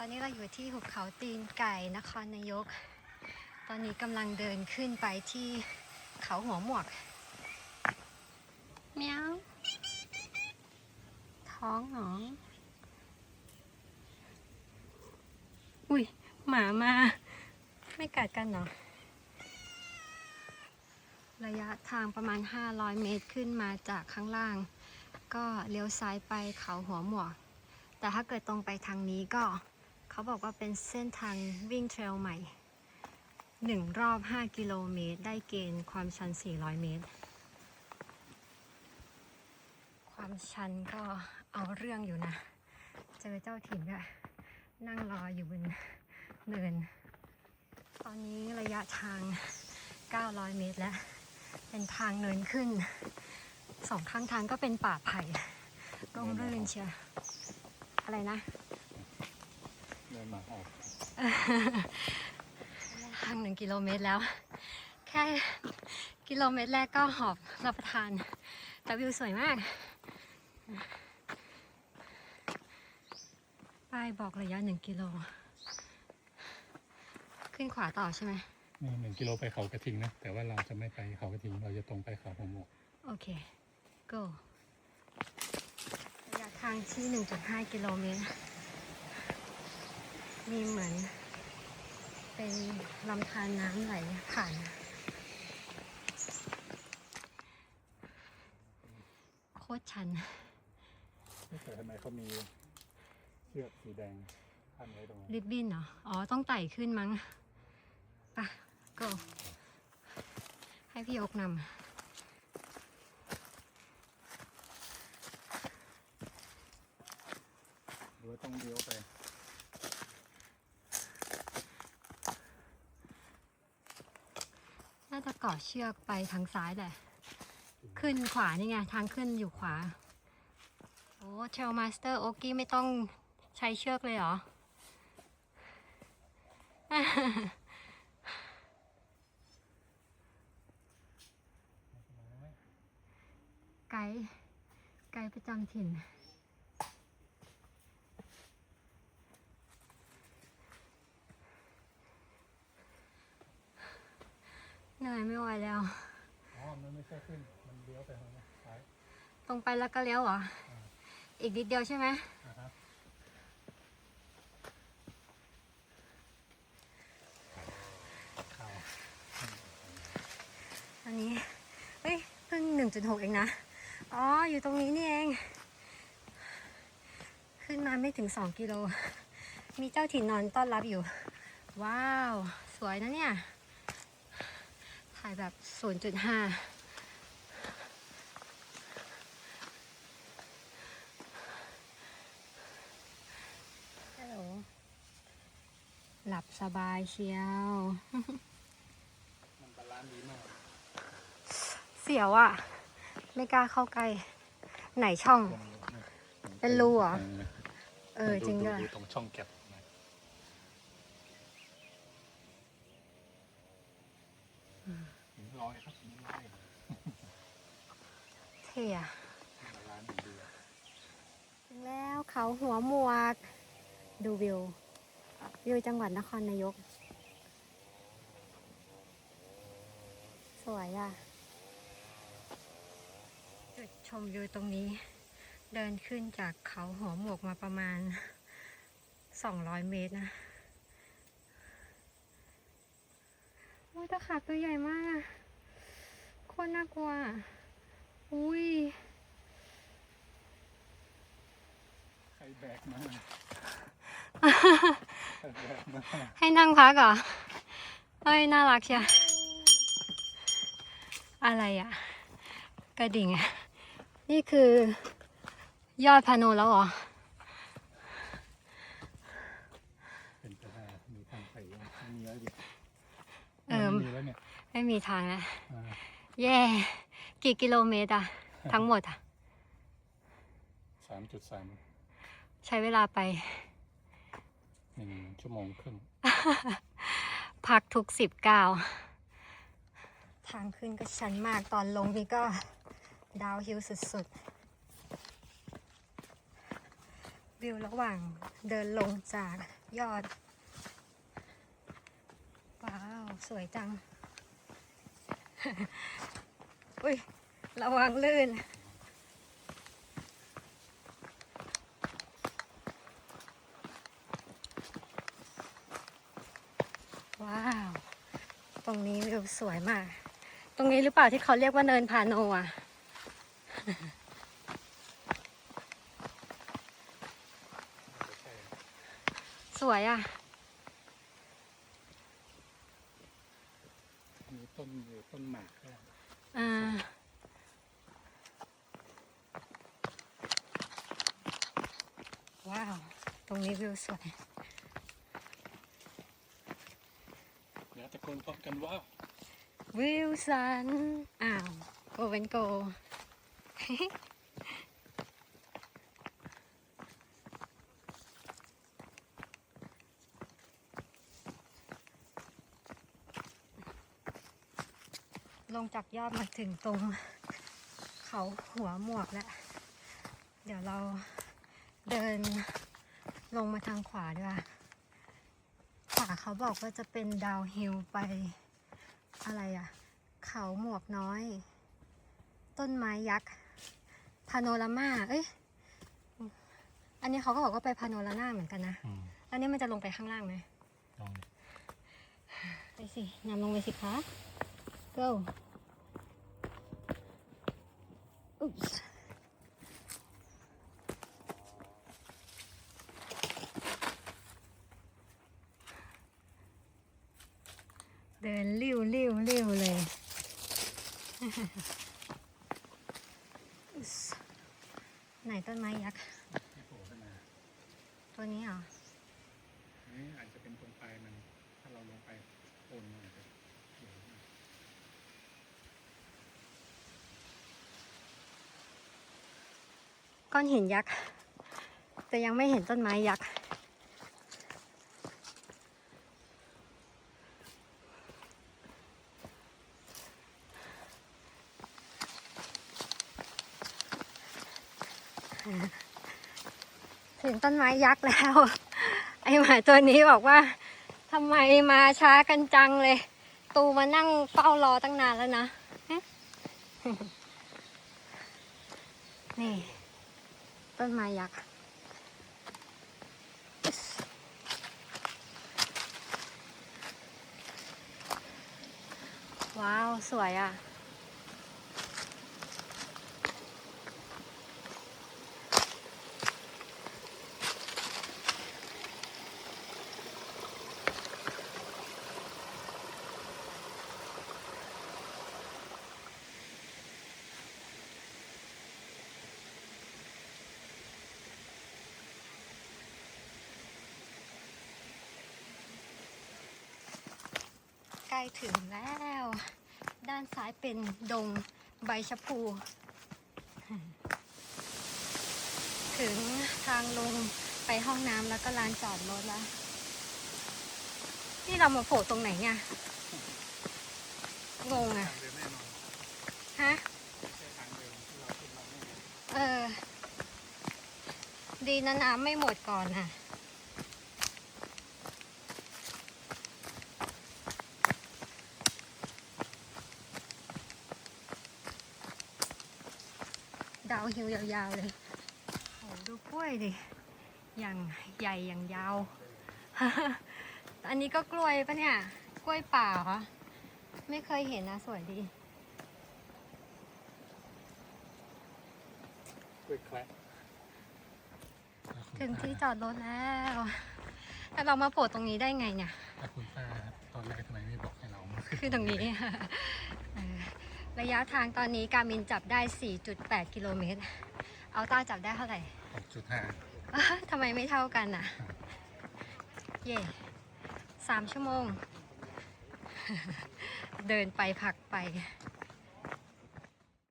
ตอนนี้เราอยู่ที่หุบเขาตีนไก่นครนายก ตอนนี้กำลังเดินขึ้นไปที่เขาหัวหมวกเมียวท้องหนออุ้ยหมามา ไม่กัดกันเหรอ ระยะทางประมาณ 500 เมตรขึ้นมาจากข้างล่าง ก็เลี้ยวซ้ายไปเขาหัวหมวก แต่ถ้าเกิดตรงไปทางนี้ก็ เขาบอกว่าเป็นเส้นทางวิ่งเทรลใหม่หนึ่งรอบ 5 กิโลเมตร ได้เกณฑ์ความชัน 400 เมตร ความชันก็เอาเรื่องอยู่นะ เจอเจ้าถิ่นก็นั่งรออยู่บนเนิน ตอนนี้ระยะทาง 900 เมตรแล้ว เป็นทางเนินขึ้น สองข้างทางก็เป็นป่าไผ่ร่มรื่นเชียวอะไรนะ ดินมาออกทางหนึ่งกิโลเมตรแล้ว แค่กิโลเมตรแรกก็หอบรับประทานแต่วิวสวยมากป้ายบอกระยะหนึ่งกิโล ขึ้นขวาต่อใช่ไหมนี่หนึ่งกิโลไปเขากระทิงนะ แต่ว่าเราจะไม่ไปเขากระทิง เราจะตรงไปเขาหัวหมวกโอเค go ระยะทางที่ 1.5 กิโลเมตร มีเหมือน เป็นลำธารน้ำไหลผ่านโคตรชันแต่ทำไมเขามีเชือกสีแดงขั้นไว้ตรงนั้นริบบิ้นเหรอ อ๋อ ต้องไต่ขึ้นมั้งไปะ go ให้พี่ยกนำหรือว่าต้องเลี้ยวไปาจะเกาะเชือกไปทางซ้ายแหละ ขึ้นขวานี่ไง ทางขึ้นอยู่ขวา โอ้เทรลมาสเตอร์โอกี้ไม่ต้องใช้เชือกเลยเหรอ ไกด์ไกด์ประจำถิ่น เหนื่อยไม่ไหวแล้ว อ๋อ มันไม่ใช่ขึ้น มันเลี้ยวไปทางนั้นซ้ายตรงไปแล้วก็เลี้ยวเหรอ อีกนิดเดียวใช่ไหมอ่าฮะเข้าอันนี้ เฮ้ย เพิ่งหนึ่งจุดหกเองนะ อ๋อ อยู่ตรงนี้นี่เอง ขึ้นมาไม่ถึงสองกิโล มีเจ้าถิ่นนอนต้อนรับอยู่ ว้าว สวยนะเนี่ยถ่ายแบบ 0.5ฮัลโหลหลับสบายเชียว มันบาลานซ์ดีมาก เสียวอะ่ะ ไม่กล้าเข้าใกล้ ไหนช่อง เป็นรูเหรอ เออจริงด้วยดูตรงช่องแก็บ นะหินลอยครับหินลอยเท่อะบาลานซ์ดีอะถึงแล้วเขาหัวหมวก ดูวิว วิวจังหวัดนครนายก สวยอะจุดชมวิวตรงนี้ เดินขึ้นจากเขาหัวหมวกมาประมาณ 200 เมตรนะโอ้ยตะขาบตัวใหญ่มากโค ตรน่ากลัวอะอุ้ย ใครแบกมา ใครแบกมา ให้นั่งพักเหรอเฮ้ย น่ารักเชียวอะไรอะกระดิ่งอะนี่คือยอดพาโนแล้วเหรอ เป็นไปได้มีทางไปอยู่ไม่มีแล้วดิเออ ไม่มีแล้วเนี่ย ไม่มีทางแล้วอ่า แย่กี่กิโลเมตรอะทั้งหมดอะสามจุดสามใช้เวลาไปหนึ่งชั่วโมงครึ่ง พักทุกสิบเก้าทางขึ้นก็ชันมากตอนลงนี่ก็ดาวฮิลสุดๆ วิวระหว่างเดินลงจากยอด ว้าว สวยจัง อุ้ย ระวังลื่น ว้าว ตรงนี้วิวสวยมาก ตรงนี้หรือเปล่าที่เขาเรียกว่าเนินพาโนอะสวยอะ มี ต้นอยู่ต้นหมากด้วยอ่าว้าว ตรงนี้วิวสวยเดี๋ยวตะโกนพร้อมกันว่าวิวสันอ้าวโกเวนโก ลงจากยอดมาถึงตรงเขาหัวหมวกแล้ว เดี๋ยวเราเดินลงมาทางขวาดีกว่าขวาเขาบอกว่าจะเป็นดาวน์ฮิลไป อะไรอะเขาหมวกน้อย ต้นไม้ยักษ์พาโนรามา เอ้ย อันนี้เขาก็บอกว่าไปพาโนรามาเหมือนกันนะอืมแล้วนี่มันจะลงไปข้างล่างไหมลองไปสินำลงไปสิคะ go อุ๊บเดินลิ้วลิ้วลิ้วเลยไหนต้นไม้ยักษ์ที่โผล่ขึ้นมาตัวนี้เหรอ นี่อาจจะเป็นตรงปลายมัน ถ้าเราลงไปโอนมันอาจจะเขียวมาก ก้ อนหินยักษ์ แต่ยังไม่เห็นต้นไม้ยักษ์ ถึงต้นไม้ยักษ์แล้ว ไอหมาตัวนี้บอกว่าทำไมมาช้ากันจังเลย ตูมานั่งเฝ้ารอตั้งนานแล้วนะ นี่ ต้นไม้ยักษ์ว้าว สวยอะ ล้ถึงแล้ว ด้านซ้ายเป็นดงใบชะพู ถึงทางลงไปห้องน้ำแล้วก็ลานจอดรถแล้ว นี่เรามาโผล่ตรงไหนเนี่ยงงอะฮะเออ ดีนะน้ำไม่หมดก่อนค่ะ ดาวฮิวยาวๆเลยโอ้ดูกล้วยดิ อย่างใหญ่อย่างยาว อันนี้ก็กล้วยปะเนี่ย กล้วยป่าเหรอ ไม่เคยเห็นนะสวยดีด้วยแคละถึงที่จอดรถแล้วแล้วเรามาโผล่ตรงนี้ได้ไงเนี่ยแล้วคุณป้าตอนแรกทำไมไม่บอกให้เรามาคือตรงนี้เออ ระยะทางตอนนี้การมินจับได้ 4.8 กิโลเมตร เอาต้าจับได้เท่าไหร่หกจุดห้าอ้าวทำไมไม่เท่ากันอะ เย่สามชั่วโมง เดินไปผักไป